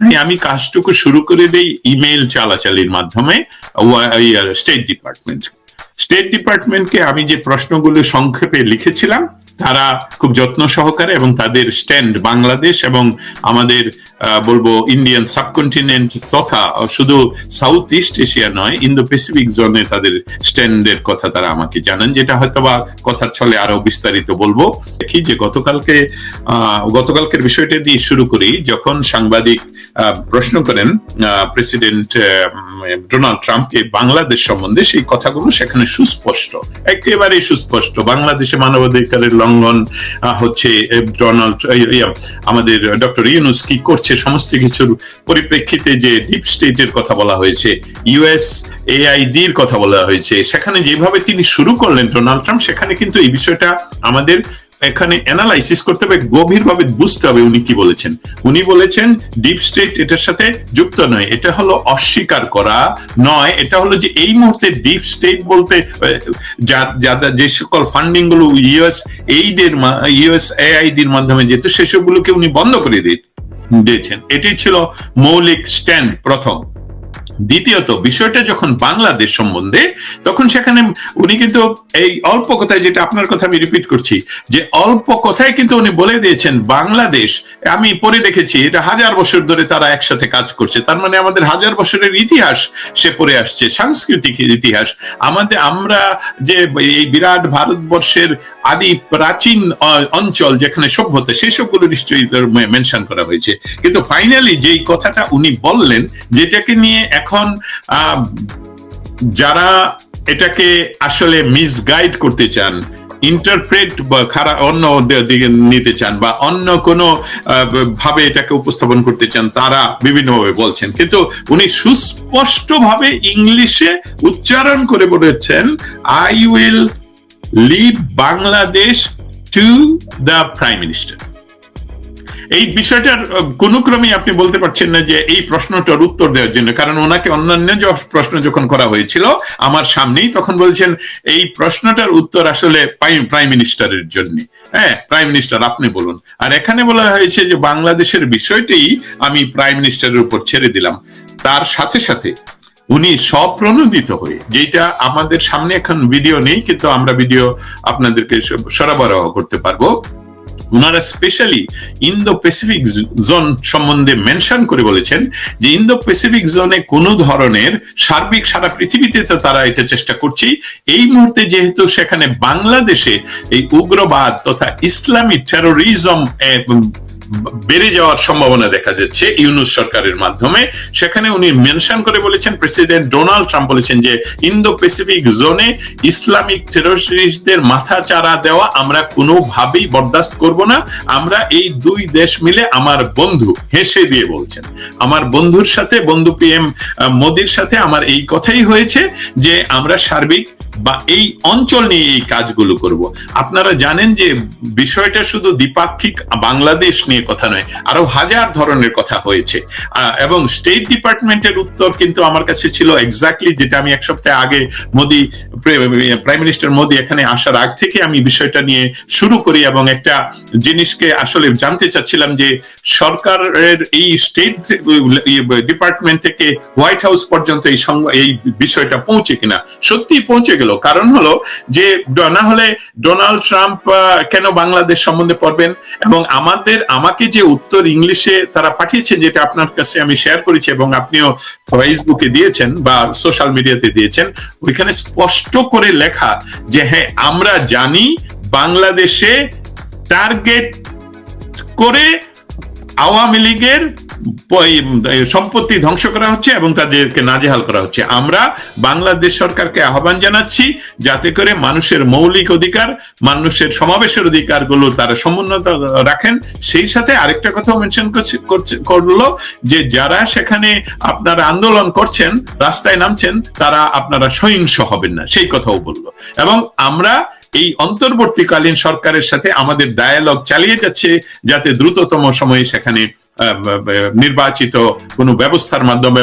তাই আমি কাজটুকু শুরু করে দেই ইমেল চালাচালির মাধ্যমে স্টেট ডিপার্টমেন্ট স্টেট ডিপার্টমেন্টকে আমি যে প্রশ্নগুলো সংক্ষেপে লিখেছিলাম, তারা খুব যত্ন সহকারে এবং তাদের স্ট্যান্ড বাংলাদেশ এবং আমাদের বলব ইন্ডিয়ান সাবকন্টিনেন্ট তথা শুধু সাউথ ইস্ট এশিয়া নয় ইন্দো প্যাসিফিক জোনে তাদের স্ট্যান্ডের কথা তারা আমাকে জানান, যেটা হয়তো বা কথার ছলে আরও বিস্তারিত বলব। দেখি যে গতকালকে গতকালকের বিষয়টা দিয়ে শুরু করি, যখন সাংবাদিক প্রশ্ন করেন প্রেসিডেন্ট ডোনাল্ড ট্রাম্পকে বাংলাদেশ সম্বন্ধে সেই কথাগুলো সেখানে সুস্পষ্ট একেবারে সুস্পষ্ট। বাংলাদেশে মানবাধিকারের লঙ্ঘন হচ্ছে ডোনাল্ড আমাদের ডক্টর ইউনুস কি করছে, সমস্ত কিছুর পরিপ্রেক্ষিতে যে ডিপ স্টেটের কথা বলা হয়েছে ইউএস এআইডির কথা বলা হয়েছে, সেখানে যেভাবে তিনি শুরু করলেন ডোনাল্ড ট্রাম্প সেখানে কিন্তু এই বিষয়টা আমাদের এখানে অ্যানালাইসিস করতে হবে, গভীরভাবে বুঝতে হবে উনি কি বলেছেন। উনি বলেছেন ডিপ স্টেট এটার সাথে যুক্ত নয়, এটা হলো অস্বীকার করা নয়, এটা হলো যে এই মুহূর্তে ডিপ স্টেট বলতে যে সকল ফান্ডিংগুলো ইউএস এইডের ইউএস এআইডির মাধ্যমে যেত, সেসবগুলোকে উনি বন্ধ করে দিয়েছেন। এটি ছিল মৌলিক স্ট্যান্ড প্রথম। দ্বিতীয়ত, বিষয়টা যখন বাংলাদেশ সম্বন্ধে, তখন সেখানে উনি কিন্তু এই অল্প কথায় যেটা আপনার কথা আমি রিপিট করছি, যে অল্প কথায় কিন্তু উনি বলে দিয়েছেন, বাংলাদেশ, আমি পরে দেখেছি, এটা হাজার বছর ধরে তারা একসাথে কাজ করছে। তার মানে আমাদের হাজার বছরের ইতিহাস সে পড়ে আসছে, সাংস্কৃতিক ইতিহাস। আমাদের, আমরা যে এই বিরাট ভারতবর্ষের আদি প্রাচীন অঞ্চল যেখানে সভ্যতা সেই সবগুলো নিশ্চয়ই মেনশন করা হয়েছে। কিন্তু ফাইনালি যেই কথাটা উনি বললেন, যেটাকে নিয়ে এখন যারা এটাকে আসলে মিসগাইড করতে চান ইন্টারপ্রেট বা খারাপ অন্য দিকে নিতে চান বা অন্য কোনো ভাবে এটাকে উপস্থাপন করতে চান, তারা বিভিন্নভাবে বলছেন। কিন্তু উনি সুস্পষ্টভাবে ইংলিশে উচ্চারণ করে বলেছেন I will lead Bangladesh to the prime minister এই বিষয়টার কোনো ক্রমেই আপনি বলতে পারছেন না যে এই প্রশ্নটার উত্তর দেওয়ার জন্য। কারণ ওনাকে অন্যান্য যে, প্রশ্ন যখন করা হয়েছিল, আমার সামনেই তখন বলছেন, এই প্রশ্নটার উত্তর আসলে প্রাইম মিনিস্টারের জন্য। হ্যাঁ প্রাইম মিনিস্টার, আপনি বলুন। আর এখানে বলা হয়েছে যে বাংলাদেশের বিষয়টি আমি প্রাইম মিনিস্টারের উপর ছেড়ে দিলাম। তার সাথে সাথে উনি স্বপ্রণোদিত হয়ে যেটা আমাদের সামনে এখন ভিডিও নেই, কিন্তু আমরা ভিডিও আপনাদেরকে সরবরাহ করতে পারব। ওনারা স্পেশালি ইন্দো প্যাসিফিক জোন সম্বন্ধে মেনশন করে বলেছেন যে ইন্দো প্যাসিফিক জোনে কোনো ধরনের সার্বিক সারা পৃথিবীতে তো তারা এটা চেষ্টা করছেই। এই মুহূর্তে যেহেতু সেখানে বাংলাদেশে এই উগ্রবাদ তথা ইসলামী টেরোরিজম বেড়ে যাওয়ার সম্ভাবনা দেখা যাচ্ছে ইউনুস সরকারের মাধ্যমে। সেখানে উনি মেনশন করে বলেছেন, প্রেসিডেন্ট ডোনাল্ড ট্রাম্প বলেছেন যে ইন্দো প্যাসিফিক জোনে ইসলামিক টেরোরিস্টদের মাথা চারা দেওয়া আমরা কোনোভাবেই বরদাস্ত করব না। আমরা এই দুই দেশ মিলে আমার বন্ধু হেসে দিয়ে বলছেন। আমার বন্ধুর সাথে, বন্ধু পিএম মোদির সাথে আমার এই কথাই হয়েছে যে, আমরা সার্বিক বা এই অঞ্চল নিয়ে এই কাজগুলো করব। আপনারা জানেন যে বিষয়টা শুধু দ্বিপাক্ষিক বাংলাদেশ নিয়ে কথা নয়, আরও হাজার ধরনের কথা হয়েছে। এবং স্টেট ডিপার্টমেন্টের উত্তর কিন্তু আমার কাছে ছিল এক্স্যাক্টলি যেটা আমি এক সপ্তাহ আগে মোদি প্রাইম মিনিস্টার মোদি এখানে আসার আগ থেকে আমি বিষয়টা নিয়ে শুরু করি এবং একটা জিনিসকে আসলে জানতে চাচ্ছিলাম যে সরকারের এই স্টেট ডিপার্টমেন্ট থেকে হোয়াইট হাউস পর্যন্ত এই এই বিষয়টা পৌঁছে কিনা। সত্যি পৌঁছে গেল। কারণ হলো যে, না হলে ডোনাল্ড ট্রাম্প কেন বাংলাদেশ সম্বন্ধে পড়বেন? এবং আমাদের, আমাকে যে উত্তর ইংলিশে তারা পাঠিয়েছেন, যেটা আপনার কাছে আমি শেয়ার করেছি এবং আপনিও ফেসবুকে দিয়েছেন বা সোশ্যাল মিডিয়াতে দিয়েছেন, ওইখানে স্পষ্ট করে লেখা যে হ্যাঁ আমরা জানি বাংলাদেশে টার্গেট করে আওয়ামী লীগের সম্পত্তি ধ্বংস করা হচ্ছে এবং তাদেরকে নাজেহাল করা হচ্ছে। আমরা বাংলাদেশ সরকারকে আহ্বান জানাচ্ছি যাতে করে মানুষের মৌলিক অধিকার, মানুষের সমাবেশের অধিকারগুলো তারা সমুন্নত রাখেন। সেই সাথে আরেকটা কথাও মেনশন করল যে যারা সেখানে আপনারা আন্দোলন করছেন, রাস্তায় নামছেন, তারা আপনারা সহিংস হবেন না। সেই কথাও বলল। এবং আমরা এই অন্তর্বর্তীকালীন সরকারের সাথে আমাদের ডায়ালগ চালিয়ে যাচ্ছে যাতে দ্রুততম সময়ে সেখানে নির্বাচিত কোনো ব্যবস্থার মাধ্যমে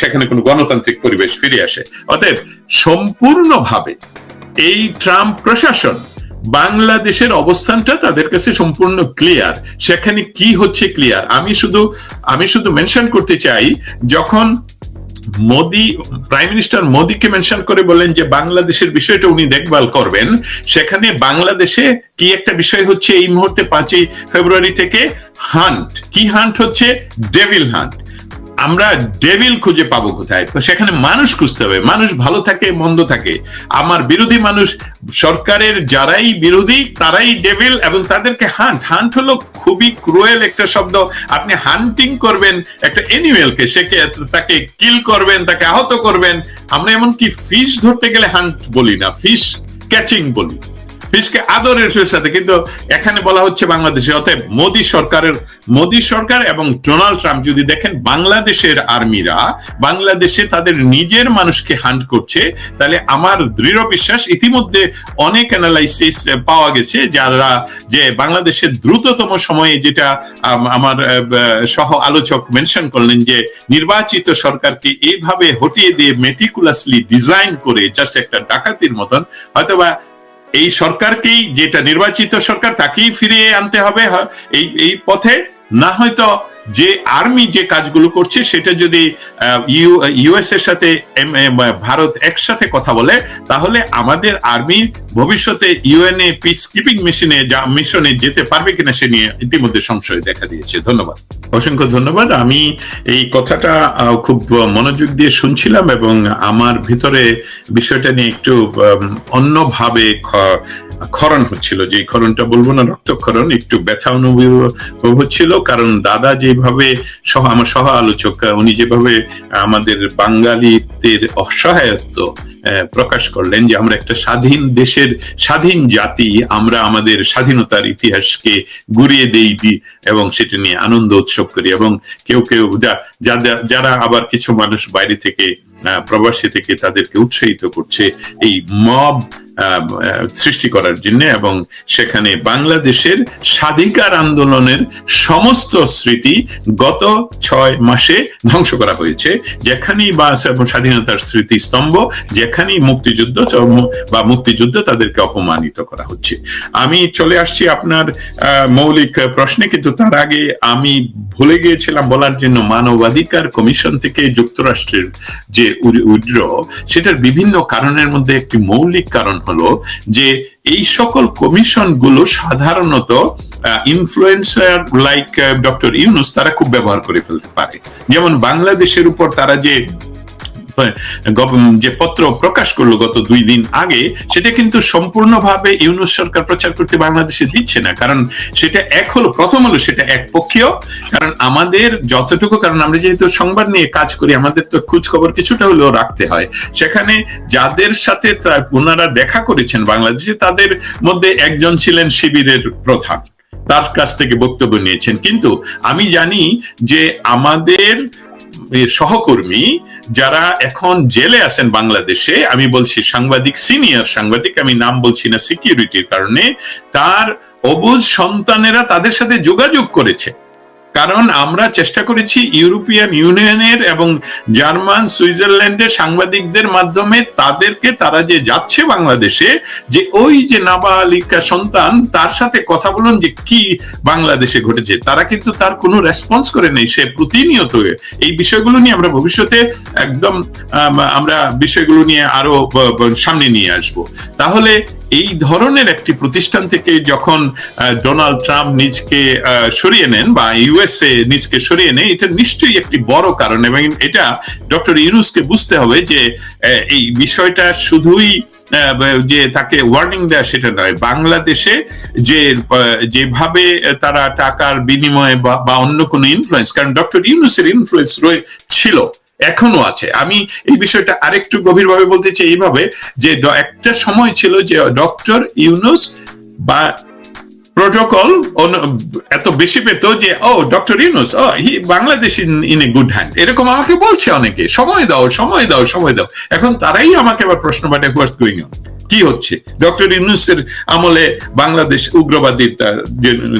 সেখানে কোনো গণতান্ত্রিক পরিবেশ ফিরে আসে। অতএব সম্পূর্ণভাবে এই ট্রাম্প প্রশাসন বাংলাদেশের অবস্থানটা তাদের কাছে সম্পূর্ণ ক্লিয়ার সেখানে কি হচ্ছে ক্লিয়ার আমি শুধু আমি শুধু মেনশন করতে চাই, যখন মোদি প্রাইম মিনিস্টার মোদিকে মেনশন করে বলেন যে বাংলাদেশের বিষয়টা উনি দেখভাল করবেন। সেখানে বাংলাদেশে কি একটা বিষয় হচ্ছে এই মুহূর্তে পাঁচই ফেব্রুয়ারি থেকে হান্ট। কি হান্ট হচ্ছে? Devil hunt. আমরা ডেভিল খুঁজে পাবো কোথায়? সেখানে মানুষ খুঁজতে হবে। মানুষ ভালো থাকে, মন্দ থাকে। আমার বিরোধী মানুষ, সরকারের যারাই বিরোধী, তারাই ডেভিল এবং তাদেরকে হান্ট হান্ট হলো খুবই ক্রুয়েল একটা শব্দ। আপনি হান্টিং করবেন একটা এনিমেলকে সে তাকে কিল করবেন, তাকে আহত করবেন। আমরা এমনকি ফিশ ধরতে গেলে হান্ট বলি না। ফিশ ক্যাচিং বলি। ফিশকে আদরের সাথে কিন্তু এখানে বলা হচ্ছে বাংলাদেশে, অতএব মোদী সরকারের, মোদী সরকার এবং ডোনাল্ড ট্রাম্প যদি দেখেন বাংলাদেশের আর্মিরা, বাংলাদেশে তাদের নিজের মানুষকে হান্ট করছে, তাহলে আমার দৃঢ় বিশ্বাস, ইতিমধ্যে অনেক অ্যানালাইসিস পাওয়া গেছে যারা যে বাংলাদেশের দ্রুততম সময়ে যেটা আমার সহ আলোচক মেনশন করলেন যে নির্বাচিত সরকারকে এইভাবে হটিয়ে দিয়ে মেটিকুলাসলি ডিজাইন করে জাস্ট একটা ডাকাতির মতন, হয়তোবা এই সরকারকেই যেটা নির্বাচিত সরকার তাকেই ফিরিয়ে আনতে হবে এই এই পথে। না হয়তো যে আর্মি যে কাজগুলো করছে, সেটা যদি ইউএস এর সাথে ভারত একসাথে কথা বলে, তাহলে আমাদের আর্মি ভবিষ্যতে ইউএনএ পিস কিপিং মেশিনে মিশনে যেতে পারবে কিনা, সে নিয়ে ইতিমধ্যে সংশয় দেখা দিয়েছে। ধন্যবাদ। অসংখ্য ধন্যবাদ। আমি এই কথাটা খুব মনোযোগ দিয়ে শুনছিলাম এবং আমার ভিতরে বিষয়টা নিয়ে একটু অন্যভাবে খরণ হচ্ছিল। যে খরণটা বলব না, রক্তক্ষরণ, একটু ব্যথা অনুভব হচ্ছিল কারণ দাদা যেভাবে সহ আমার সহ আলোচক উনি যেভাবে আমাদের বাঙালিদের অসহায়ত্ব প্রকাশ করলেন যে আমরা একটা স্বাধীন দেশের স্বাধীন জাতি, আমরা আমাদের স্বাধীনতার ইতিহাসকে গুড়িয়ে দেই এবং সেটা নিয়ে আনন্দ উৎসব করি এবং কেউ কেউ যারা আবার কিছু মানুষ বাইরে থেকে প্রবাসী থেকে তাদেরকে উৎসাহিত করছে, এই মব সৃষ্টি করার জন্য এবং সেখানে বাংলাদেশের স্বাধিকার আন্দোলনের সমস্ত স্মৃতি গত ছয় মাসে ধ্বংস করা হয়েছে। যেখানেই বা স্বাধীনতার স্মৃতি স্তম্ভ যেখানেই মুক্তিযুদ্ধ বা মুক্তিযুদ্ধ তাদেরকে অপমানিত করা হচ্ছে। আমি চলে আসছি আপনার মৌলিক প্রশ্নে, কিন্তু তার আগে আমি ভুলে গিয়েছিলাম বলার জন্য মানবাধিকার কমিশন থেকে যুক্তরাষ্ট্রের যে উইড্র সেটার বিভিন্ন কারণের মধ্যে একটি মৌলিক কারণ হলো যে এই সকল কমিশনগুলো সাধারণত ইনফ্লুয়েন্সার লাইক ডক্টর ইউনুস তারা খুব ব্যবহার করে ফেলতে পারে। যেমন বাংলাদেশের উপর তারা যে যে পত্র প্রকাশ করল গত দুই দিন আগে, সেটা কিন্তু সম্পূর্ণভাবে ইউনুস সরকার প্রচার করতে বাংলাদেশে দিচ্ছে না। কারণ সেটা এক হলো, প্রথম হলো সেটা এক পক্ষীয় কারণ আমাদের যতটুকু, কারণ আমরা যেহেতু সংবাদ নিয়ে কাজ করি, আমাদের তো খোঁজ খবর কিছুটা হলেও রাখতে হয়। সেখানে যাদের সাথে ওনারা দেখা করেছেন বাংলাদেশে, তাদের মধ্যে একজন ছিলেন শিবিরের প্রধান। তার কাছ থেকে বক্তব্য নিয়েছেন। কিন্তু আমি জানি যে আমাদের সহকর্মী যারা এখন জেলে আছেন বাংলাদেশে, আমি বলছি সাংবাদিক সিনিয়র সাংবাদিক, আমি নাম বলছি না সিকিউরিটির কারণে, তার অবুজ সন্তানেরা তাদের সাথে যোগাযোগ করেছে। কারণ আমরা চেষ্টা করেছি ইউরোপিয়ান ইউনিয়নের এবং জার্মান, সুইজারল্যান্ডের সাংবাদিকদের মাধ্যমে তাদেরকে, তারা যে যাচ্ছে বাংলাদেশে, যে ওই যে নাবালিকা সন্তান, তার সাথে কথা বলুন যে কি বাংলাদেশে ঘটেছে। তারা কিন্তু তার কোনো রেসপন্স করে নেই, সে প্রতিনিয়ত এই বিষয়গুলো নিয়ে আমরা ভবিষ্যতে একদম আমরা বিষয়গুলো নিয়ে আরও সামনে নিয়ে আসব। তাহলে এই ধরনের একটি প্রতিষ্ঠান থেকে যখন ডোনাল্ড ট্রাম্প নিজকে সরিয়ে নেন বা ইউএসএ নিজকে সরিয়ে নেয়, এটা নিশ্চয়ই একটি বড় কারণ এবং এটা ডক্টর ইউনুসকে বুঝতে হবে যে এই বিষয়টা শুধুই যে তাকে ওয়ার্নিং দেয় সেটা নয়, বাংলাদেশে যে যেভাবে তারা টাকার বিনিময়ে বা অন্য কোনো ইনফ্লুয়েন্স কারণ ডক্টর ইউনুসের ইনফ্লুয়েন্স রয়ে ছিল, এখনও আছে। আমি এই বিষয়টা আরেকটু গভীরভাবে বলতে চাই এইভাবে যে একটা সময় ছিল যে, ডক্টর ইউনুস বা প্রোটোকল এত বেশি পেত যে ও doctor Yunus O he Bangladesh in a good hand এরকম আমাকে বলছে অনেকে, সময় দাও সময় দাও সময় দাও। এখন তারাই আমাকে আবার প্রশ্ন মানে হোয়াটস গোয়িং অন কি হচ্ছে? ডক্টর ইউনুসের আমলে বাংলাদেশ উগ্রবাদীর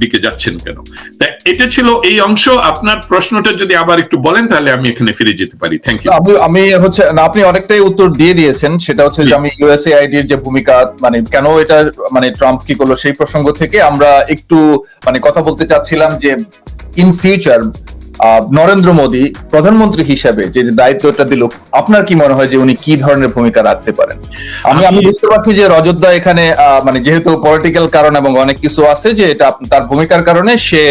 দিকে যাচ্ছেন কেন? তা এটা ছিল এই অংশ। আপনার প্রশ্নটা যদি আবার একটু বলেন তাহলে আমি এখানে ফিরে যেতে পারি। থ্যাংক ইউ আমি হচ্ছে না আপনি অনেকটাই উত্তর দিয়ে দিয়েছেন। সেটা হচ্ছে যে. আমি ইউএসএ আইডির যে ভূমিকা মানে কেন এটা মানে ট্রাম্প কি করল সেই প্রসঙ্গ থেকে আমরা একটু মানে কথা বলতে চাচ্ছিলাম যে ইন ফিউচার নরেন্দ্র মোদী প্রধানমন্ত্রী হিসাবে যে দায়িত্বটা দিল আপনার কি মনে হয় যে উনি কি ধরনের ভূমিকা রাখতে পারেন? আমি আমি বুঝতে পারছি যে রজতদা এখানে আহ, মানে যেহেতু পলিটিক্যাল কারণ এবং অনেক কিছু আছে যে এটা তার ভূমিকার কারণে সে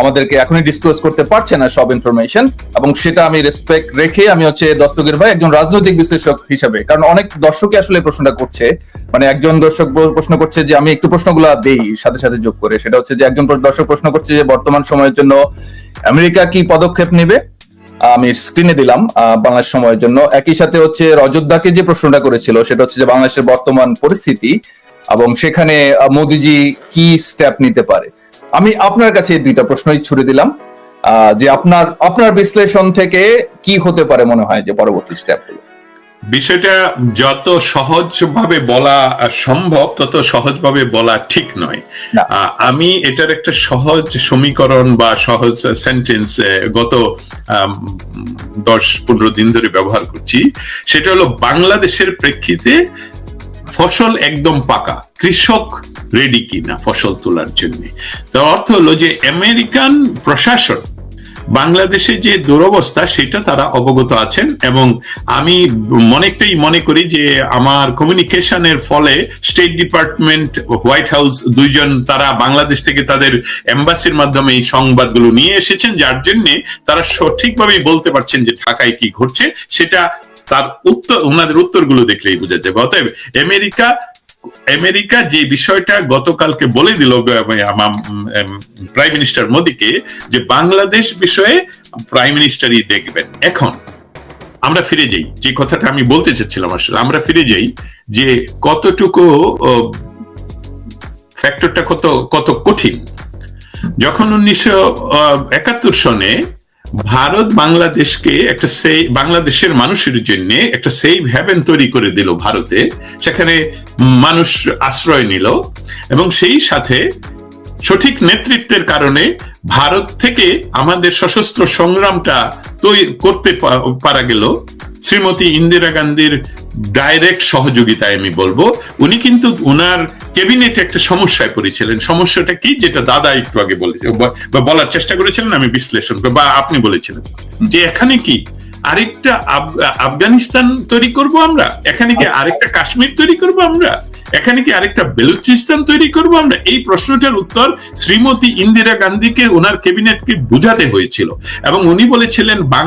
আমাদেরকে এখনই ডিসক্লোজ করতে পারছে না সব ইনফরমেশন এবং সেটা আমি রেসপেক্ট রেখে আমি হচ্ছে দস্তগীর ভাই একজন রাজনৈতিক বিশ্লেষক হিসাবে, কারণ অনেক দর্শকই আসলে প্রশ্নটা করছে। মানে একজন দর্শক প্রশ্ন করছে যে, আমি একটু প্রশ্নগুলো দেই, সাথে সাথে যোগ করে। সেটা হচ্ছে যে, একজন দর্শক প্রশ্ন করছে যে, বর্তমান সময়ের জন্য আমেরিকা কি পদক্ষেপ নেবে? আমি স্ক্রিনে দিলাম বাংলাদেশ সময়ের জন্য। একই সাথে হচ্ছে রজতদাকে যে প্রশ্নটা করেছিল, সেটা হচ্ছে যে, বাংলাদেশের বর্তমান পরিস্থিতি এবং সেখানে মোদিজি কি স্টেপ নিতে পারে? আমি আপনার কাছে দুইটা প্রশ্নই ছুড়ে দিলাম যে আপনার আপনার বিশ্লেষণ থেকে কি হতে পারে মনে হয় যে পরবর্তী স্টেপ বিষয়টা যত সহজভাবে বলা সম্ভব তত সহজভাবে বলা ঠিক নয়। আহ, আমি এটার একটা সহজ সমীকরণ বা সহজ সেন্টেন্স গত দশ পনেরো দিন ধরে ব্যবহার করছি। সেটা হলো বাংলাদেশের প্রেক্ষিতে ফসল একদম পাকা। কৃষক রেডি কিনা ফসল তোলার জন্য। তার অর্থ হলো যে আমেরিকান প্রশাসন বাংলাদেশে যে দুরবস্থা, সেটা তারা অবগত আছেন এবং আমি অনেকটাই মনে করি যে আমার কমিউনিকেশনের ফলে স্টেট ডিপার্টমেন্ট হোয়াইট হাউস দুইজন তারা বাংলাদেশ থেকে তাদের এম্বাসির মাধ্যমে এই সংবাদগুলো নিয়ে এসেছেন, যার জন্য তারা সঠিকভাবেই বলতে পারছেন যে ঢাকায় কি ঘটছে। সেটা তার উত্তর ওনাদের উত্তরগুলো দেখলেই বোঝা যাবে। অতএব আমেরিকা আমেরিকা যে বিষয়টা গতকালকে বলে দিল প্রাইম মিনিস্টার মোদীকে, যে বাংলাদেশ বিষয়ে প্রাইম মিনিস্টারই দেখবেন। এখন আমরা ফিরে যাই। যে কথাটা আমি বলতে চাচ্ছিলাম আসলে, আমরা ফিরে যাই যে কতটুকু ফ্যাক্টরটা কত কত কঠিন। যখন উনিশশো একাত্তর সনে ভারত বাংলাদেশকে একটা সেই বাংলাদেশের মানুষের জন্য একটা সেফ হ্যাভেন তৈরি করে দিল ভারতে। সেখানে মানুষ আশ্রয় নিল এবং সেই সাথে সঠিক নেতৃত্বের কারণে ভারত থেকে আমাদের সশস্ত্র সংগ্রামটা তৈরি করতে পারা গেল। শ্রীমতী ইন্দিরা গান্ধীর ডাইরেক্ট সহযোগিতায় আমি বলব। উনি কিন্তু ওনার ক্যাবিনেটে একটা সমস্যায় পড়েছিলেন। সমস্যাটা কি? যেটা দাদা একটু আগে বলেছে। বা- বলার চেষ্টা করেছিলেন আমি বিশ্লেষণ বা আপনি বলেছিলেন। যে এখানে কি আরেকটা আফ- আফগানিস্তান তৈরি করব আমরা? এখানে কি আরেকটা কাশ্মীর তৈরি করব আমরা? এখানে কি আরেকটা বেলুচিস্তান তৈরি করব? আমরা এই প্রশ্নটার উত্তর শ্রীমতী ইন্দিরা গান্ধীকে ওনার ক্যাবিনেটকে বুঝাতে হয়েছিল। এবং উনি বলেছিলেন বাং,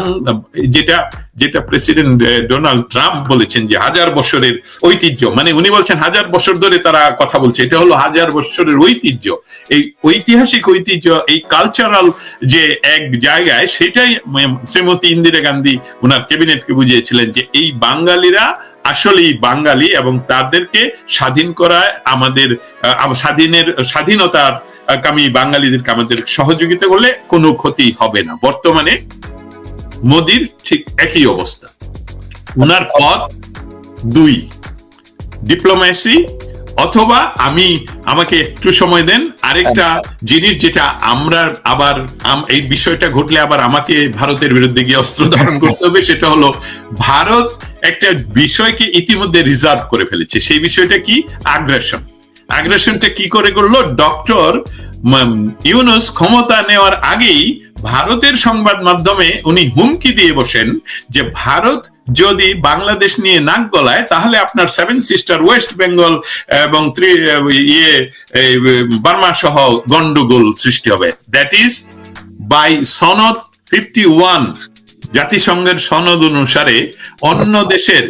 যেটা যেটা প্রেসিডেন্ট ডোনাল্ড ট্রাম্প বলেছেন যে হাজার বছরের ঐতিহ্য। মানে উনি বলছেন হাজার বছর ধরে তারা কথা বলছে। এটা হলো হাজার বছরের ঐতিহ্য। এই ঐতিহাসিক ঐতিহ্য, এই কালচারাল যে এক জায়গায়, সেটাই শ্রীমতী ইন্দিরা গান্ধী ওনার ক্যাবিনেটকে বুঝিয়েছিলেন যে এই বাঙালিরা আসলেই বাঙালি এবং তাদেরকে স্বাধীন করায় আমাদের স্বাধীনের, স্বাধীনতার কামি কামী বাঙালিদেরকে আমাদের সহযোগিতা করলে কোনো ক্ষতি হবে না। বর্তমানে মোদির ঠিক একই অবস্থা। উনার পথ দুই, ডিপ্লোম্যাসি অথবা আমি আমাকে একটু সময় দেন আরেকটা জিনিস যেটা আমরা আবার এই বিষয়টা ঘটলে আবার আমাকে ভারতের বিরুদ্ধে গিয়ে অস্ত্র ধারণ করতে হবে সেটা হলো ভারত একটা বিষয়কে ইতিমধ্যে রিজার্ভ করে ফেলেছে। সেই বিষয়টা কি? আগ্রাসন। আগ্রাসনটা কি করে করল? ডক্টর ইউনুস ক্ষমতা নেওয়ার আগেই ভারতের সংবাদ মাধ্যমে উনি হুমকি দিয়ে বসেন যে ভারত যদি বাংলাদেশ নিয়ে নাক গলায়, তাহলে আপনার সেভেন সিস্টার ওয়েস্ট বেঙ্গল এবং ইয়ে বার্মা সহ গন্ডগোল সৃষ্টি হবে। দ্যাট ইজ বাই সনদ ফিফটি ওয়ান জাতিসংঘের সনদ অনুসারে অন্য দেশের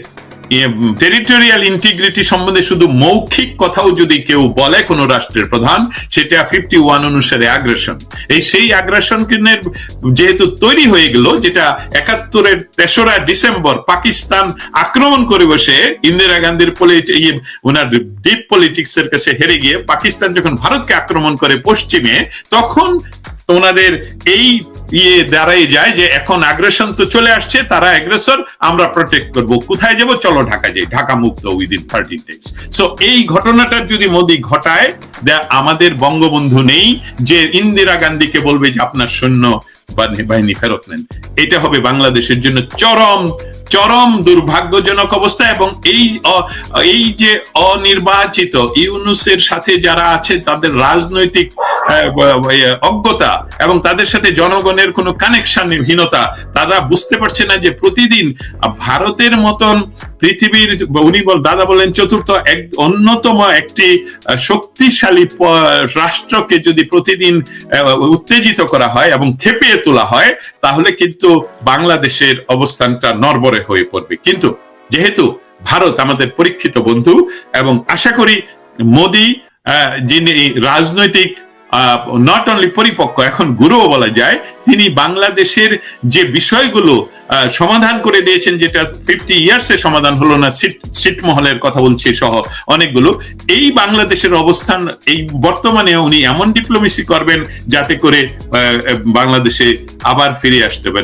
টেরিটোরিয়াল ইন্টিগ্রিটি সম্বন্ধে শুধু মৌখিক কথাও যদি কেউ বলে কোন রাষ্ট্রের প্রধান, সেটা ফিফটি ওয়ান অনুসারে আগ্রাসন এই সেই আগ্রাসন যেহেতু তৈরি হয়ে গেল, যেটা একাত্তরের তেসরা ডিসেম্বর পাকিস্তান আক্রমণ করে বসে, ইন্দিরা গান্ধীর ওনার ডিপ পলিটিক্স এর কাছে হেরে গিয়ে পাকিস্তান যখন ভারতকে আক্রমণ করে পশ্চিমে, তখন তো ওনাদের এই ইয়ে দাঁড়াই যায় যে এখন আগ্রেশন তো চলে আসছে, তারা অ্যাগ্রেসর আমরা প্রোটেক্ট করব। কোথায় যাব? চলো ঢাকা যাই। ঢাকা মুক্ত উইদিন থার্টিন ডেজ সো এই ঘটনাটা যদি মোদী ঘটায় আমাদের বঙ্গবন্ধু নেই, যে ইন্দিরা গান্ধীকে বলবে যে আপনার সৈন্য বাহিনী ফেরত নেন। এটা হবে বাংলাদেশের জন্য চরম চরম দুর্ভাগ্যজনক অবস্থা এবং এই এই যে অনির্বাচিত ইউনুসের সাথে যারা আছে, তাদের রাজনৈতিক অজ্ঞতা এবং তাদের সাথে জনগণের কোনো কানেকশনহীনতা তারা বুঝতে পারছে না যে প্রতিদিন ভারতের মতন পৃথিবীর উনি বল, দাদা বলেন চতুর্থ এক, অন্যতম একটি শক্তিশালী রাষ্ট্রকে যদি প্রতিদিন উত্তেজিত করা হয় এবং খেপিয়ে তোলা হয়, তাহলে কিন্তু বাংলাদেশের অবস্থানটা নরবরে হয়ে পড়বে। কিন্তু যেহেতু ভারত আমাদের পরীক্ষিত বন্ধু এবং আশা করি মোদি যিনি রাজনৈতিক নট অনলি পরিপক্ক, এখন গুরুও বলা যায়, তিনি বাংলাদেশের যে বিষয়গুলো সমাধান করে দিয়েছেন, যেটা ফিফটি ইয়ার্স এ সমাধান হলো না, সিট মহলের কথা বলছি সহ অনেকগুলো, এই বাংলাদেশের অবস্থান, এই বর্তমানে উনি এমন ডিপ্লোমেসি করবেন, যাতে করে বাংলাদেশে আবার ফিরে আসতে পারে।